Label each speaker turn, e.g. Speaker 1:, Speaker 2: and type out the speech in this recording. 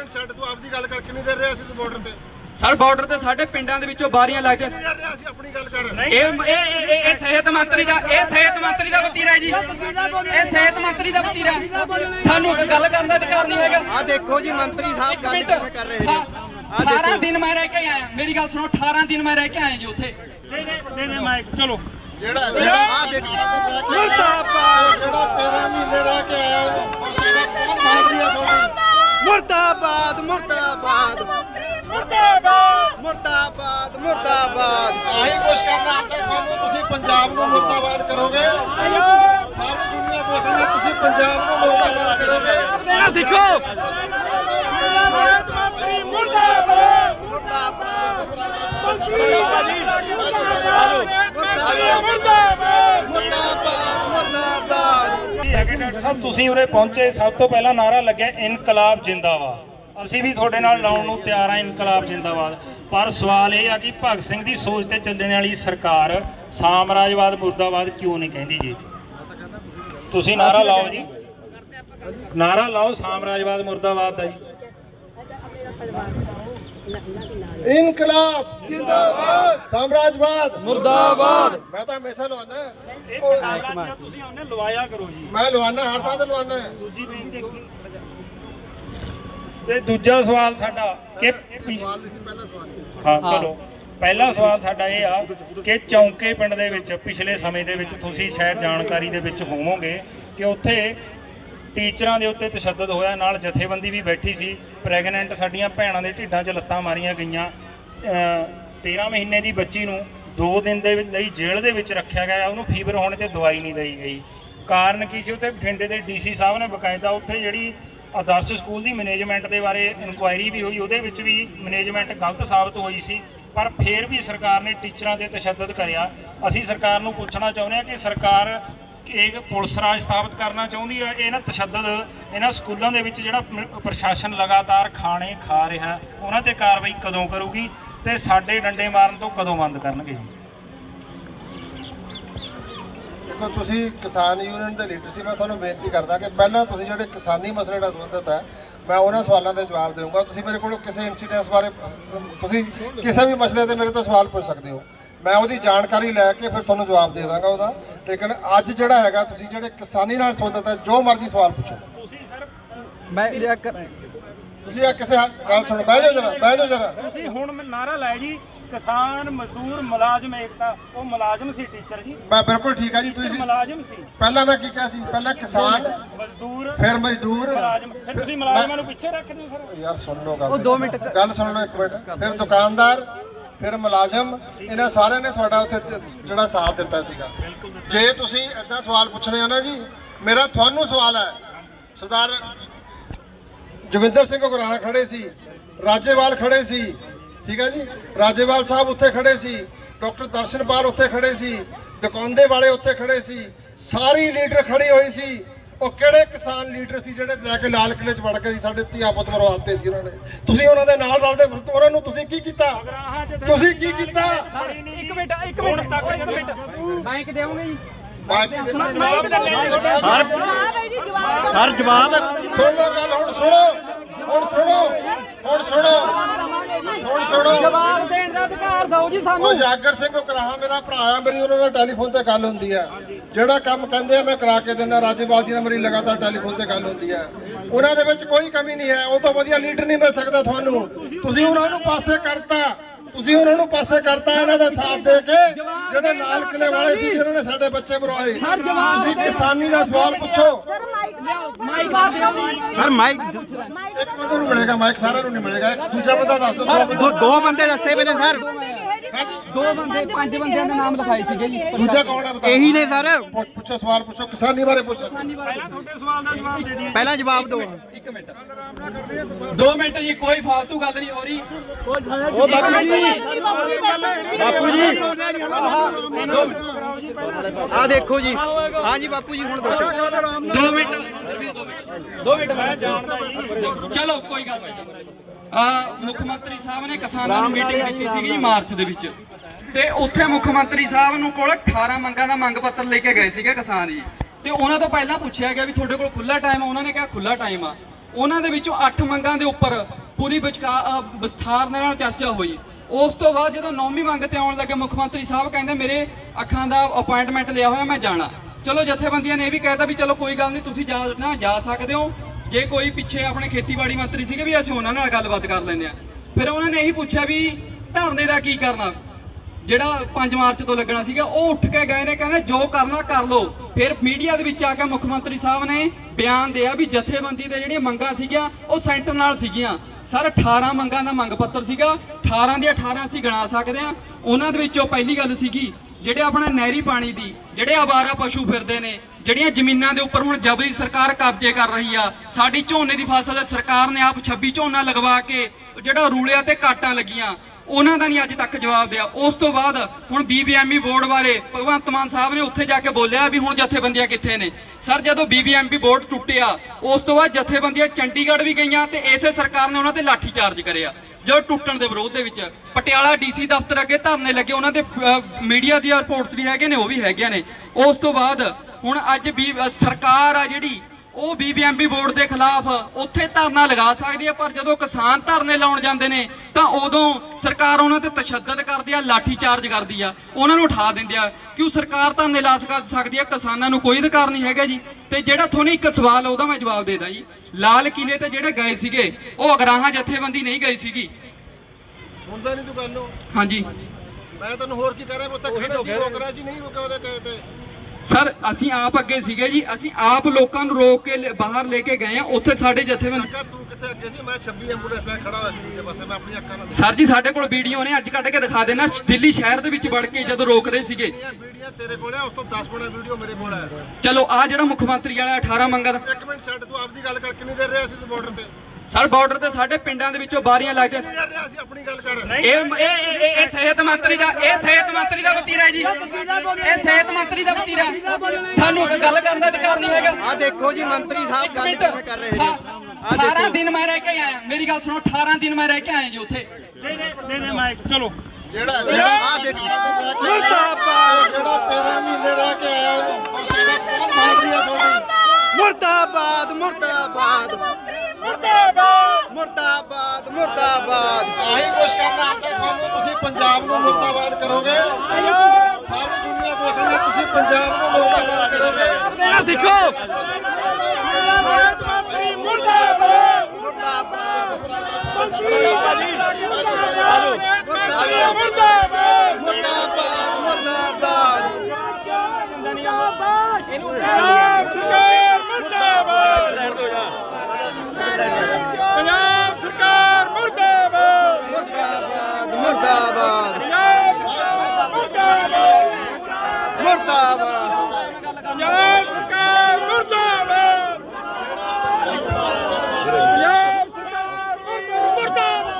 Speaker 1: Minute ਛੱਡ ਤੂੰ ਆਪਦੀ ਗੱਲ ਕਰ ਕਿੰਨੀ ਦੇਰ ਰਿਹਾ ਸੀ ਤੂੰ ਬਾਰਡਰ ਤੇ।
Speaker 2: ਸਰ ਬਾਰਡਰ ਤੇ ਸਾਡੇ ਪਿੰਡਾਂ ਦੇ ਵਿੱਚੋਂ ਬਾਰੀਆਂ ਲੱਗਦੀਆਂ
Speaker 1: ਕਿੰਨੀ ਦੇਰ ਰਿਹਾ ਸੀ ਆਪਣੀ ਗੱਲ ਕਰ।
Speaker 2: ਇਹ ਇਹ ਇਹ- ਇਹ ਇਹ ਸਿਹਤ ਮੰਤਰੀ ਦਾ ਇਹ ਸਿਹਤ ਮੰਤਰੀ ਦਾ ਵਤੀਰਾ ਹੈ ਜੀ। ਇਹ ਸਿਹਤ ਮੰਤਰੀ ਦਾ ਵਤੀਰਾ ਹੈ। ਸਾਨੂੰ ਕੋਈ ਗੱਲ ਕਰਨ ਦਾ ਅਧਿਕਾਰ ਨਹੀਂ ਹੈਗਾ।
Speaker 3: ਆ ਦੇਖੋ ਜੀ ਮੰਤਰੀ ਸਾਹਿਬ
Speaker 2: ਇੱਕ
Speaker 3: ਗੱਲ
Speaker 2: ਮਿੰਟ।
Speaker 3: ਕਿਵੇਂ ਕਰ ਰਹੇ ਜੀ।
Speaker 2: ਹਾਂ, 18 ਦਿਨ ਮੈਂ ਰਹਿ ਕੇ ਆਇਆ। ਮੇਰੀ ਗੱਲ ਸੁਣੋ 18 ਦਿਨ ਮੈਂ ਰਹਿ ਕੇ ਆਇਆ ਜੀ ਉੱਥੇ।
Speaker 4: ਦੇ ਦੇ ਦੇ ਦੇ ਮਾਈਕ ਚਲੋ।
Speaker 1: ਜਿਹੜਾ ਜਿਹੜਾ
Speaker 3: ਆ ਦੇਖੋ।
Speaker 1: ਮੁਰਦਾਬਾਦ। ਜਿਹੜਾ 13 ਮਹੀਨੇ ਰਹਿ ਕੇ ਆਇਆ ਉਹ ਸੇਵਾ ਕੌਣ ਮੰਗ ਰਹੀ ਹੈ ਤੁਹਾਡੀ?
Speaker 3: ਮੁਰਦਾਬਾਦ ਮੁਰਦਾਬਾਦ।
Speaker 4: ਮੁਰਦਾਬਾਦ।
Speaker 3: ਮੁਰਦਾਬਾਦ ਮੁਰਦਾਬਾਦ।
Speaker 1: ਆਹੀ ਕੁਛ ਕਰਨਾ ਆਉਂਦਾ ਤੁਹਾਨੂੰ ਤੁਸੀਂ ਪੰਜਾਬ ਨੂੰ ਮੁਰਦਾਬਾਦ ਕਰੋਗੇ। ਸਾਰੀ ਦੁਨੀਆ ਦੇਖ ਰਹੀ ਹੈ ਤੁਸੀਂ ਪੰਜਾਬ ਨੂੰ ਮੁਰਦਾਬਾਦ ਕਰੋਗੇ।
Speaker 2: ਸਿੱਖੋ।
Speaker 4: ਮੁਰਦਾਬਾਦ
Speaker 3: ਮੁਰਦਾਬਾਦ।
Speaker 4: ਹੈਗੇ ਡਾਕਟਰ ਸਾਹਿਬ ਤੁਸੀਂ ਉਰੇ ਪਹੁੰਚੇ, ਸਭ ਤੋਂ ਪਹਿਲਾਂ ਨਾਰਾ ਲੱਗਿਆ ਇਨਕਲਾਬ ਜਿੰਦਾਬਾਦ। ਅਸੀਂ ਵੀ ਤੁਹਾਡੇ ਨਾਲ ਲਾਉਣ ਨੂੰ ਤਿਆਰ ਹਾਂ, ਇਨਕਲਾਬ ਜਿੰਦਾਬਾਦ। ਪਰ ਸਵਾਲ ਇਹ ਆ ਕਿ ਭਗਤ ਸਿੰਘ ਦੀ ਸੋਚ ਤੇ ਚੱਲਣ ਵਾਲੀ ਸਰਕਾਰ ਸਾਮਰਾਜਵਾਦ, ਮੁਰਦਾਬਾਦ ਕਿਉਂ ਨਹੀਂ ਕਹਿੰਦੀ ਜੀ? ਤੁਸੀਂ ਨਾਰਾ ਲਾਓ ਜੀ। ਨਾਰਾ ਲਾਓ, ਸਾਮਰਾਜਵਾਦ, ਮੁਰਦਾਬਾਦ ਦਾ ਜੀ।
Speaker 1: ਇਨਕਲਾਬ ਜਿੰਦਾਬਾਦ। ਸਾਮਰਾਜਵਾਦ। ਮੁਰਦਾਬਾਦ। ਮੈਂ ਤਾਂ ਹਮੇਸ਼ਾ ਲਵਾਨਾ
Speaker 4: ਤੁਸੀਂ ਉਹਨੇ ਲਵਾਇਆ ਕਰੋ ਜੀ।
Speaker 1: ਮੈਂ ਲਵਾਨਾ ਹਰ ਥਾਂ ਤੇ ਲਵਾਨਾ
Speaker 4: ਦੂਜੀ ਬੇਨਤੀ ਤੇ ਦੂਜਾ ਸਵਾਲ ਸਾਡਾ ਕਿ ਪਿਛ- ਹਾਂ ਚਲੋ। ਪਹਿਲਾ ਸਵਾਲ ਸਾਡਾ ਇਹ ਆ ਕਿ ਚੌਂਕੇ ਪਿੰਡ ਦੇ ਵਿੱਚ ਪਿਛਲੇ ਸਮੇਂ ਦੇ ਵਿੱਚ ਤੁਸੀਂ ਸ਼ਾਇਦ ਜਾਣਕਾਰੀ ਦੇ ਵਿੱਚ ਹੋਵੋਗੇ ਕਿ ਉੱਥੇ ਟੀਚਰਾਂ ਦੇ ਉੱਤੇ ਤਸ਼ੱਦਦ ਹੋਇਆ ਨਾਲ ਜਥੇਬੰਦੀ ਵੀ ਬੈਠੀ ਸੀ। ਪ੍ਰੈਗਨੈਂਟ ਸਾਡੀਆਂ ਭੈਣਾਂ ਦੇ ਢਿੱਡਾਂ 'ਚ ਲੱਤਾਂ ਮਾਰੀਆਂ ਗਈਆਂ। ਅਹ 13 ਮਹੀਨੇ ਦੀ ਬੱਚੀ ਨੂੰ 2 ਦਿਨ ਦੇ ਲਈ ਜੇਲ੍ਹ ਦੇ ਵਿੱਚ ਰੱਖਿਆ ਗਿਆ। ਉਹਨੂੰ ਫੀਵਰ ਹੋਣ ਤੇ ਦਵਾਈ ਨਹੀਂ ਦਈ ਗਈ। ਕਾਰਨ ਕੀ ਸੀ? ਉੱਥੇ ਬਠਿੰਡੇ ਦੇ ਡੀਸੀ ਸਾਹਿਬ ਨੇ ਬਕਾਇਦਾ ਉੱਥੇ ਜਿਹੜੀ ਆਦਰਸ਼ ਸਕੂਲ ਦੀ ਮੈਨੇਜਮੈਂਟ ਦੇ ਬਾਰੇ ਇਨਕੁਆਇਰੀ ਵੀ ਹੋਈ। ਉਹਦੇ ਵਿੱਚ ਵੀ ਮੈਨੇਜਮੈਂਟ ਗਲਤ ਸਾਬਤ ਹੋਈ ਸੀ। ਪਰ ਫਿਰ ਵੀ ਸਰਕਾਰ ਨੇ ਟੀਚਰਾਂ ਤੇ ਤਸ਼ੱਦਦ ਕਰਿਆ। ਅਸੀਂ ਸਰਕਾਰ ਨੂੰ ਪੁੱਛਣਾ ਚਾਹੁੰਦੇ ਹਾਂ ਕਿ ਸਰਕਾਰ ਇਹ ਪੁਲਿਸ ਰਾਜ ਸਥਾਪਿਤ ਕਰਨਾ ਚਾਹੁੰਦੀ ਹੈ, ਇਹ ਨਾ ਤਸ਼ੱਦਦ ਇਹਨਾਂ ਸਕੂਲਾਂ ਦੇ ਵਿੱਚ ਜਿਹੜਾ ਪ੍ਰਸ਼ਾਸਨ ਲਗਾਤਾਰ ਖਾਣੇ ਖਾ ਰਿਹਾ ਉਹਨਾਂ ਤੇ ਕਾਰਵਾਈ ਕਦੋਂ ਕਰੂਗੀ ਤੇ ਸਾਡੇ ਡੰਡੇ ਮਾਰਨ ਤੋਂ ਕਦੋਂ ਬੰਦ ਕਰਨਗੇ ਜੀ?
Speaker 1: ਦੇਖੋ, ਤੁਸੀਂ ਕਿਸਾਨ ਯੂਨੀਅਨ ਦੇ ਲੀਡਰ ਸੀ, ਮੈਂ ਤੁਹਾਨੂੰ ਬੇਨਤੀ ਕਰਦਾ ਕਿ ਪਹਿਲਾਂ ਤੁਸੀਂ ਜਿਹੜੇ ਕਿਸਾਨੀ ਮਸਲੇ ਨਾਲ ਸੰਬੰਧਿਤ ਹੈ, ਮੈਂ ਉਹਨਾਂ ਸਵਾਲਾਂ ਦੇ ਜਵਾਬ ਦੇਵਾਂਗਾ ਤੁਸੀਂ ਮੇਰੇ ਕੋਲੋਂ ਕਿਸੇ ਇਨਸੀਡੈਂਸ ਬਾਰੇ ਤੁਸੀਂ ਕਿਸੇ ਵੀ ਮਸਲੇ ਤੇ ਮੇਰੇ ਤੋਂ ਸਵਾਲ ਪੁੱਛ ਸਕਦੇ ਹੋ। ਮੈਂ ਉਹਦੀ ਜਾਣਕਾਰੀ ਲੈ ਕੇ ਫਿਰ ਤੁਹਾਨੂੰ ਜਵਾਬ ਦੇ ਦਾਂਗਾ ਉਹਦਾ। ਲੇਕਿਨ ਅੱਜ ਜਿਹੜਾ ਹੈਗਾ ਤੁਸੀਂ ਜਿਹੜੇ ਕਿਸਾਨੀ ਨਾਲ ਸੰਬੰਧਿਤ ਹੈ ਜੋ ਮਰਜ਼ੀ ਸਵਾਲ ਪੁੱਛੋ।
Speaker 4: ਤੁਸੀਂ ਸਰ
Speaker 2: ਮੈਂ
Speaker 1: ਤੁਸੀਂ ਆ ਕਿਸੇ ਗੱਲ ਸੁਣੋ ਬਹਿ ਜਾਓ ਜਰਾ ਬਹਿ ਜਾਓ ਜਰਾ।
Speaker 4: ਤੁਸੀਂ ਹੁਣ ਮੈਂ ਨਾਰਾ ਲਾਇਆ ਜੀ ਕਿਸਾਨ ਮਜ਼ਦੂਰ ਮੁਲਾਜ਼ਮ ਏਕਤਾ ਉਹ ਮੁਲਾਜ਼ਮ ਸੀ ਟੀਚਰ ਜੀ।
Speaker 1: ਮੈਂ ਬਿਲਕੁਲ ਠੀਕ ਆ ਜੀ ਤੁਸੀਂ
Speaker 4: ਮੁਲਾਜ਼ਮ ਸੀ।
Speaker 1: ਪਹਿਲਾਂ ਮੈਂ ਕੀ ਕਿਹਾ ਸੀ? ਪਹਿਲਾਂ ਕਿਸਾਨ
Speaker 4: ਮਜ਼ਦੂਰ
Speaker 1: ਫਿਰ ਮਜ਼ਦੂਰ।
Speaker 4: ਮੁਲਾਜ਼ਮ ਫਿਰ ਤੁਸੀਂ ਮੁਲਾਜ਼ਮਾਂ ਨੂੰ ਪਿੱਛੇ ਰੱਖਦੇ ਹੋ ਸਰ।
Speaker 1: ਯਾਰ ਸੁਣ ਲਓ ਗੱਲ ਉਹ 2 ਮਿੰਟ ਗੱਲ ਸੁਣ ਲਓ ਇੱਕ ਮਿੰਟ। ਫਿਰ ਦੁਕਾਨਦਾਰ ਫਿਰ ਮੁਲਾਜ਼ਮ ਇਹਨਾਂ ਸਾਰਿਆਂ ਨੇ ਤੁਹਾਡਾ ਉੱਥੇ ਜਿਹੜਾ ਸਾਥ ਦਿੱਤਾ ਸੀਗਾ। ਜੇ ਤੁਸੀਂ ਏਦਾਂ ਸਵਾਲ ਪੁੱਛਣੇ ਆ ਨਾ ਜੀ, ਮੇਰਾ ਤੁਹਾਨੂੰ ਸਵਾਲ ਹੈ। ਸਰਦਾਰ ਜੋਗਿੰਦਰ ਸਿੰਘ ਗੁਰਾਹਾ ਖੜੇ ਸੀ, ਰਾਜੇਵਾਲ ਖੜੇ ਸੀ, ਠੀਕ ਹੈ ਜੀ? ਰਾਜੇਵਾਲ ਸਾਹਿਬ ਉੱਥੇ ਖੜੇ ਸੀ, ਡਾਕਟਰ ਦਰਸ਼ਨਪਾਲ ਉੱਥੇ ਖੜੇ ਸੀ ਦੁਕਾਨਦੇ ਵਾਲੇ ਉੱਥੇ ਖੜੇ ਸੀ, ਸਾਰੀ ਲੀਡਰ ਖੜੀ ਹੋਈ ਸੀ। ਉਹ ਕਿਹੜੇ ਕਿਸਾਨ ਲੀਡਰ ਸੀ ਜਿਹੜੇ ਲੈ ਕੇ ਲਾਲ ਕਿਲੇ 'ਚ ਵੜ ਕੇ ਸੀ ਸਾਡੇ ਧੀਆ ਪੁੱਤ ਮਰਵਾਤੇ ਸੀ ਉਹਨਾਂ ਨੇ? ਤੁਸੀਂ ਉਹਨਾਂ ਦੇ ਨਾਲ ਰਲਦੇ ਫਿਰਦੇ ਉਹਨਾਂ ਨੂੰ ਤੁਸੀਂ ਕੀ ਕੀਤਾ? ਤੁਸੀਂ ਕੀ ਕੀਤਾ?
Speaker 2: ਇੱਕ ਮਿੰਟ ਇੱਕ ਮਿੰਟ ਇੱਕ ਮਿੰਟ ਮਾਈਕ ਦੇਵੋਗੇ ਜੀ?
Speaker 3: ਸਰ ਜਵਾਬ
Speaker 1: ਸੁਣ ਲਓ ਗੱਲ ਹੁਣ ਸੁਣੋ। ਹੁਣ ਸੁਣੋ। ਹੁਣ ਸੁਣੋ। ਹੁਣ ਸੁਣੋ।
Speaker 2: ਜਵਾਬ ਦੇਣ ਦਾ ਅਧਿਕਾਰ ਦਿਓ ਜੀ ਸਾਨੂੰ।
Speaker 1: ਉਹ ਜਾਗਰ ਸਿੰਘ ਕਰਾਹਾ ਮੇਰਾ ਭਰਾ ਆ ਮੇਰੀ ਉਹਨਾਂ ਨਾਲ ਟੈਲੀਫੋਨ ਤੇ ਗੱਲ ਹੁੰਦੀ ਆ। ਜਿਹੜਾ ਕੰਮ ਕਹਿੰਦੇ ਆ ਮੈਂ ਕਰਾ ਕੇ ਦਿੰਦਾ। ਰਾਜੇਵਾਲ ਜੀ ਨਾਲ ਮੇਰੀ ਲਗਾਤਾਰ ਟੈਲੀਫੋਨ ਤੇ ਗੱਲ ਹੁੰਦੀ ਆ ਉਹਨਾਂ ਦੇ ਵਿੱਚ ਕੋਈ ਕਮੀ ਨਹੀਂ ਹੈ। ਉਹ ਤੋਂ ਵਧੀਆ ਲੀਡਰ ਨਹੀਂ ਮਿਲ ਸਕਦਾ ਤੁਹਾਨੂੰ। ਤੁਸੀਂ ਉਹਨਾਂ ਨੂੰ ਪਾਸੇ ਕਰਤਾ। ਤੁਸੀਂ ਉਹਨਾਂ ਨੂੰ ਪਾਸੇ ਕਰਤਾ ਇਹਨਾਂ ਦਾ ਸਾਥ ਦੇ ਕੇ। ਜਿਹੜੇ ਲਾਲ ਕਿਲੇ ਵਾਲੇ ਸੀ ਜਿਨ੍ਹਾਂ ਨੇ ਸਾਡੇ ਬੱਚੇ ਮਰਵਾਏ। ਤੁਸੀਂ ਕਿਸਾਨੀ ਦਾ ਸਵਾਲ ਪੁੱਛੋ।
Speaker 5: ਸਰ ਮਾਈਕ ਦਿਓ।
Speaker 2: ਮਾਈਕ ਬਾਤ ਦਿਓ। ਜੀ
Speaker 3: ਸਰ ਮਾਈਕ
Speaker 1: ਇੱਕ ਬੰਦੇ ਨੂੰ ਮਿਲੇਗਾ ਮਾਈਕ ਸਾਰਿਆਂ ਨੂੰ ਨਹੀਂ ਮਿਲੇਗਾ। ਦੂਜਾ ਬੰਦਾ ਦੱਸ ਦਿਓ ਦੋ ਬੰਦੇ।
Speaker 3: ਦੋ ਬੰਦੇ ਦੱਸੇ ਪਏ ਨੇ ਸਰ।
Speaker 2: ਦੋ ਬੰਦੇ ਪੰਜ ਬੰਦਿਆਂ ਦੇ ਨਾਮ ਲਿਖਾਏ ਸੀਗੇ ਜੀ।
Speaker 1: ਦੂਜਾ ਕੌਣ ਹੈ ਬਤਾਓ
Speaker 3: ਇਹੀ ਨੇ ਸਰ।
Speaker 1: ਪੁੱਛ- ਪੁੱਛੋ ਸਵਾਲ ਪੁੱਛੋ। ਕਿਸਾਨੀ ਬਾਰੇ ਪੁੱਛ। ਸਕਦੇ ਹੋ।
Speaker 4: ਪਹਿਲਾਂ ਤੁਹਾਡੇ ਸਵਾਲ ਦਾ ਜਵਾਬ ਦੇ ਦਈਏ
Speaker 3: ਪਹਿਲਾਂ ਜਵਾਬ ਦਿਓ।
Speaker 2: ਇੱਕ ਮਿੰਟ। ਦੋ ਮਿੰਟ ਜੀ ਕੋਈ ਫालतू ਗੱਲ ਨਹੀਂ ਹੋ ਰਹੀ।
Speaker 3: ਉਹ ਬਾਪੂ ਜੀ। ਬਾਪੂ ਜੀ। ਆ ਦੇਖੋ ਜੀ। ਹਾਂ ਜੀ ਬਾਪੂ ਜੀ ਹੁਣ ਦੱਸੋ।
Speaker 2: ਦੋ ਮਿੰਟ। ਦੋ ਮਿੰਟ। ਦੋ ਮਿੰਟ। ਮੈਂ ਜਾਣਦਾ ਜੀ ਚਲੋ ਕੋਈ ਗੱਲ ਨਹੀਂ। ਮੁੱਖ ਮੰਤਰੀ ਸਾਹਿਬ ਨੇ ਕਿਸਾਨਾਂ ਨੂੰ ਮੀਟਿੰਗ ਦਿੱਤੀ ਸੀਗੀ ਮਾਰਚ ਦੇ ਵਿੱਚ। ਤੇ ਉੱਥੇ ਮੁੱਖ ਮੰਤਰੀ ਸਾਹਿਬ ਨੂੰ ਕੋਲ 18 ਮੰਗਾਂ ਦਾ ਮੰਗ ਪੱਤਰ ਲੈ ਕੇ ਗਏ ਸੀਗੇ ਕਿਸਾਨ ਜੀ। ਤੇ ਉਹਨਾਂ ਤੋਂ ਪਹਿਲਾਂ ਪੁੱਛਿਆ ਗਿਆ ਵੀ ਤੁਹਾਡੇ ਕੋਲ ਖੁੱਲਾ ਟਾਈਮ ਆ। ਉਹਨਾਂ ਨੇ ਕਿਹਾ ਖੁੱਲਾ ਟਾਈਮ ਆ। ਉਹਨਾਂ ਦੇ ਵਿੱਚੋਂ 8 ਮੰਗਾਂ ਦੇ ਉੱਪਰ ਪੂਰੀ ਵਿਚਕਾਰ ਵਿਸਥਾਰ ਦੇ ਨਾਲ ਚਰਚਾ ਹੋਈ। ਉਸ ਤੋਂ ਬਾਅਦ ਜਦੋਂ ਨੌਵੀਂ ਮੰਗ ਤੇ ਆਉਣ ਲੱਗੇ, ਮੁੱਖ ਮੰਤਰੀ ਸਾਹਿਬ ਕਹਿੰਦੇ, ਮੇਰੇ ਅੱਖਾਂ ਦਾ ਅਪਾਇੰਟਮੈਂਟ ਲਿਆ ਹੋਇਆ, ਮੈਂ ਜਾਣਾ। ਚਲੋ ਜਥੇਬੰਦੀਆਂ ਨੇ ਇਹ ਵੀ ਕਹਿਤਾ ਵੀ ਚਲੋ ਕੋਈ ਗੱਲ ਨਹੀਂ, ਤੁਸੀਂ ਜਾ ਨਾ ਜਾ ਸਕਦੇ ਹੋ। ਜੇ ਕੋਈ ਪਿੱਛੇ ਆਪਣੇ ਖੇਤੀਬਾੜੀ ਮੰਤਰੀ ਸੀਗੇ ਵੀ ਅਸੀਂ ਉਹਨਾਂ ਨਾਲ ਗੱਲਬਾਤ ਕਰ ਲੈਂਦੇ ਆ ਫਿਰ ਉਹਨਾਂ ਨੇ ਇਹੀ ਪੁੱਛਿਆ ਵੀ ਧਰਨੇ ਦਾ ਕੀ ਕਰਨਾ? ਜਿਹੜਾ 5 ਮਾਰਚ ਤੋਂ ਲੱਗਣਾ ਸੀਗਾ, ਉਹ ਉੱਠ ਕੇ ਗਏ ਨੇ, ਕਹਿੰਦੇ ਜੋ ਕਰਨਾ ਕਰ ਲੋ ਫਿਰ ਮੀਡੀਆ ਦੇ ਵਿੱਚ ਆ ਕੇ ਮੁੱਖ ਮੰਤਰੀ ਸਾਹਿਬ ਨੇ ਬਿਆਨ ਦਿਆ ਵੀ ਜਥੇਬੰਦੀ ਦੇ ਜਿਹੜੀਆਂ ਮੰਗਾਂ ਸੀਗੀਆਂ, ਉਹ ਸੈਂਟਰ ਨਾਲ ਸੀਗੀਆਂ। ਸਰ 18 ਮੰਗਾਂ ਦਾ ਮੰਗ ਪੱਤਰ ਸੀਗਾ 18 ਦੀਆਂ 18 ਅਸੀਂ ਗਿਣਾ ਸਕਦੇ ਹਾਂ। ਉਹਨਾਂ ਦੇ ਵਿੱਚੋਂ ਪਹਿਲੀ ਗੱਲ ਸੀਗੀ, ਜਿਹੜੇ ਆਪਣਾ ਨਹਿਰੀ ਪਾਣੀ ਦੀ, ਜਿਹੜੇ ਆਵਾਰਾ ਪਸ਼ੂ ਫਿਰਦੇ ਨੇ ਜਿਹੜੀਆਂ ਜ਼ਮੀਨਾਂ ਦੇ ਉੱਪਰ ਹੁਣ ਜਬਰੀ ਸਰਕਾਰ ਕਬਜ਼ੇ ਕਰ ਰਹੀ ਆ, ਸਾਡੀ ਝੋਨੇ ਦੀ ਫਸਲ ਸਰਕਾਰ ਨੇ ਆਪ 26 ਝੋਨਾ ਲਗਵਾ ਕੇ ਜਿਹੜਾ ਰੂਲਿਆਂ ਤੇ ਕਾਟਾਂ ਲੱਗੀਆਂ, ਉਹਨਾਂ ਦਾ ਨਹੀਂ ਅੱਜ ਤੱਕ ਜਵਾਬ ਦਿਆ। ਉਸ ਤੋਂ ਬਾਅਦ ਹੁਣ ਬੀਬੀਐਮਬੀ ਬੋਰਡ ਬਾਰੇ ਭਗਵੰਤ ਮਾਨ ਸਾਹਿਬ ਨੇ ਉੱਥੇ ਜਾ ਕੇ ਬੋਲਿਆ ਵੀ ਹੁਣ ਜਥੇਬੰਦੀਆਂ ਕਿੱਥੇ ਨੇ। ਸਰ, ਜਦੋਂ ਬੀਬੀਐਮਬੀ ਬੋਰਡ ਟੁੱਟਿਆ, ਉਸ ਤੋਂ ਬਾਅਦ ਜਥੇਬੰਦੀਆਂ ਚੰਡੀਗੜ੍ਹ ਵੀ ਗਈਆਂ ਤੇ ਇਸੇ ਸਰਕਾਰ ਨੇ ਉਹਨਾਂ ਤੇ ਲਾਠੀ ਚਾਰਜ ਕਰਿਆ। ਜੋ ਟੁੱਟਣ ਦੇ ਵਿਰੋਧ ਦੇ ਵਿੱਚ ਪਟਿਆਲਾ ਡੀਸੀ ਦਫ਼ਤਰ ਅੱਗੇ ਧਰਨੇ ਲੱਗੇ, ਉਹਨਾਂ ਦੇ ਮੀਡੀਆ ਦੀਆਂ ਰਿਪੋਰਟਸ ਵੀ ਹੈਗੇ ਨੇ, ਉਹ ਵੀ ਹੈਗੀਆਂ ਨੇ। ਉਸ ਤੋਂ ਬਾਅਦ ਹੁਣ ਅੱਜ ਵੀ ਸਰਕਾਰ ਆ ਜਿਹੜੀ ਉਹ ਬੀਬੀਐਮਬੀ ਬੋਰਡ ਦੇ ਖਿਲਾਫ ਉੱਥੇ ਧਰਨਾ ਲਗਾ ਸਕਦੀ ਹੈ ਪਰ ਜਦੋਂ ਕਿਸਾਨ ਧਰਨੇ ਲਾਉਣ ਜਾਂਦੇ ਨੇ ਤਾਂ ਉਦੋਂ ਸਰਕਾਰ ਉਹਨਾਂ ਤੇ ਤਸ਼ੱਦਦ ਕਰਦੀ ਆ ਲਾਠੀ ਚਾਰਜ ਕਰਦੀ ਆ ਉਹਨਾਂ ਨੂੰ ਉਠਾ ਦਿੰਦੀ ਆ। ਕਿਉਂ ਸਰਕਾਰ ਧਰਨੇ ਲਾ ਸਕ- ਸਕਦੀ ਆ? ਕਿਸਾਨਾਂ ਨੂੰ ਕੋਈ ਅਧਿਕਾਰ ਨਹੀਂ ਹੈਗਾ ਜੀ। ਤੇ ਜਿਹੜਾ ਤੁਹਾਨੂੰ ਇੱਕ ਸਵਾਲ ਉਹਦਾ ਮੈਂ ਜਵਾਬ ਦੇ ਦਾਂ ਜੀ। ਲਾਲ ਕਿਲੇ ਤੇ ਜਿਹੜੇ ਗਏ ਸੀਗੇ ਉਹ ਅਗਰਾਹਾਂ ਜਥੇਬੰਦੀ ਨਹੀਂ ਗਈ ਸੀਗੀ।
Speaker 1: ਸੁਣਦਾ ਨਹੀਂ ਤੂੰ ਗੱਲ ਨੂੰ?
Speaker 2: ਹਾਂਜੀ।
Speaker 1: ਮੈਂ ਤੈਨੂੰ ਹੋਰ ਕੀ ਕਰ ਰਿਹਾ ਮੈਂ ਉੱਥੇ ਖੜਾ ਸੀ ਰੋਕ ਰਿਹਾ ਸੀ ਨਹੀਂ ਰੁਕਿਆ ਉਹਦੇ ਕਹੇ ਤੇ।
Speaker 2: ਸਰ ਅਸੀਂ ਆਪ ਅੱਗੇ ਸੀਗੇ ਜੀ। ਅਸੀਂ ਆਪ ਲੋਕਾਂ ਨੂੰ ਰੋਕ ਕੇ ਲੈ- ਬਾਹਰ ਲੈ ਕੇ ਗਏ ਆ। ਉੱਥੇ ਸਾਡੇ ਜਥੇਬੰਦੀ
Speaker 1: ਕਾਕਾ ਤੂੰ ਕਿੱਥੇ ਅੱਗੇ ਸੀ? ਮੈਂ 26 ਐਂਬੂਲੈਂਸ ਲੈ ਖੜਾ ਹੋਇਆ ਸੀ ਦੂਜੇ ਪਾਸੇ। ਮੈਂ ਆਪਣੀ ਅੱਖਾਂ ਨਾਲ
Speaker 2: ਸਰ ਜੀ ਸਾਡੇ ਕੋਲ ਵੀਡੀਓ ਨੇ। ਅੱਜ ਕੱਢ ਕੇ ਦਿਖਾ ਦੇਣਾ। ਦਿੱਲੀ ਸ਼ਹਿਰ ਦੇ ਵਿੱਚ ਵੜ ਕੇ ਜਦੋਂ ਰੋਕ ਰਹੇ ਸੀਗੇ।
Speaker 1: ਇਹ ਵੀਡੀਓ ਤੇਰੇ ਕੋਲ ਹੈ ਉਸ ਤੋਂ 10 ਗੁਣਾ ਵੀਡੀਓ ਮੇਰੇ ਕੋਲ ਹੈ
Speaker 2: ਚਲੋ ਆ ਜਿਹੜਾ ਮੁੱਖ ਮੰਤਰੀ ਵਾਲਾ 18 ਮੰਗਾਂ ਦਾ
Speaker 1: ਇੱਕ ਮਿੰਟ ਛੱਡ। ਤੂੰ ਆਪਦੀ ਗੱਲ ਕਰ ਕਿੰਨੀ ਦੇਰ ਰਿਹਾ ਸੀ ਤੂੰ ਬਾਰਡਰ ਤੇ?
Speaker 2: ਸਰ ਬਾਰਡਰ ਤੇ ਸਾਡੇ ਪਿੰਡਾਂ ਦੇ ਵਿੱਚੋਂ ਬਾਰੀਆਂ ਲੱਗਦੀਆਂ
Speaker 1: ਕਿੰਨੀ ਦੇਰ ਰਿਹਾ ਸੀ? ਆਪਣੀ ਗੱਲ ਕਰ।
Speaker 2: ਇਹ ਇਹ ਇਹ- ਸਿਹਤ ਮੰਤਰੀ ਦਾ ਇਹ ਸਿਹਤ ਮੰਤਰੀ ਦਾ ਵਤੀਰਾ ਹੈ ਜੀ। ਇਹ ਸਿਹਤ ਮੰਤਰੀ ਦਾ ਵਤੀਰਾ ਹੈ। ਸਾਨੂੰ ਕੋਈ ਗੱਲ ਕਰਨ ਦਾ ਅਧਿਕਾਰ ਨਹੀਂ ਹੈਗਾ।
Speaker 3: ਆ ਦੇਖੋ ਜੀ ਮੰਤਰੀ ਸਾਹਿਬ ਗੱਲ ਕਿਵੇਂ ਕਰ ਰਹੇ ਜੀ
Speaker 2: ਅਠਾ- 18 ਦਿਨ ਮੈਂ ਰਹਿ ਕੇ ਆਇਆ। ਮੇਰੀ ਗੱਲ ਸੁਣੋ 18 ਦਿਨ ਮੈਂ ਰਹਿ ਕੇ ਆਇਆ ਜੀ ਉੱਥੇ।
Speaker 4: ਦੇ ਦੇ ਦੇ ਮਾਈਕ ਚਲੋ।
Speaker 1: ਜਿਹੜਾ ਜਿਹੜਾ
Speaker 3: ਆ ਦੇਖੋ।
Speaker 1: ਮੁਰਦਾਬਾਦ। ਜਿਹੜਾ 13 ਮਹੀਨੇ ਰਹਿ ਕੇ ਆਇਆ ਉਹ ਉਹ ਸੇਵਾ ਬਹੁਤ ਭਾਗ ਰਹੀ ਹੈ ਤੁਹਾਡੀ।
Speaker 3: ਮੁਰਦਾਬਾਦ ਮੁਰਦਾਬਾਦ
Speaker 4: ਮੁਰਦਾਬਾਦ
Speaker 3: ਮੁਰਦਾਬਾਦ ਮੁਰਦਾਬਾਦ।
Speaker 1: ਆਹੀ ਕੁਛ ਕਰਨਾ ਆਉਂਦਾ ਤੁਹਾਨੂੰ ਤੁਸੀਂ ਪੰਜਾਬ ਨੂੰ ਮੁਰਦਾਬਾਦ ਕਰੋਗੇ। ਸਾਰੀ ਦੁਨੀਆ ਦੇਖ ਰਹੀ ਹੈ ਤੁਸੀਂ ਪੰਜਾਬ ਨੂੰ ਮੁਰਦਾਬਾਦ ਕਰੋਗੇ।
Speaker 2: ਸਿੱਖੋ।
Speaker 3: ਮੁਰਦਾਬਾਦ। ਮੁਰਦਾਬਾਦ।
Speaker 4: ਪੰਜਾਬ ਸਰਕਾਰ ਮੁਰਦਾਬਾਦ। ਪੰਜਾਬ ਸਰਕਾਰ ਮੁਰਦਾਬਾਦ।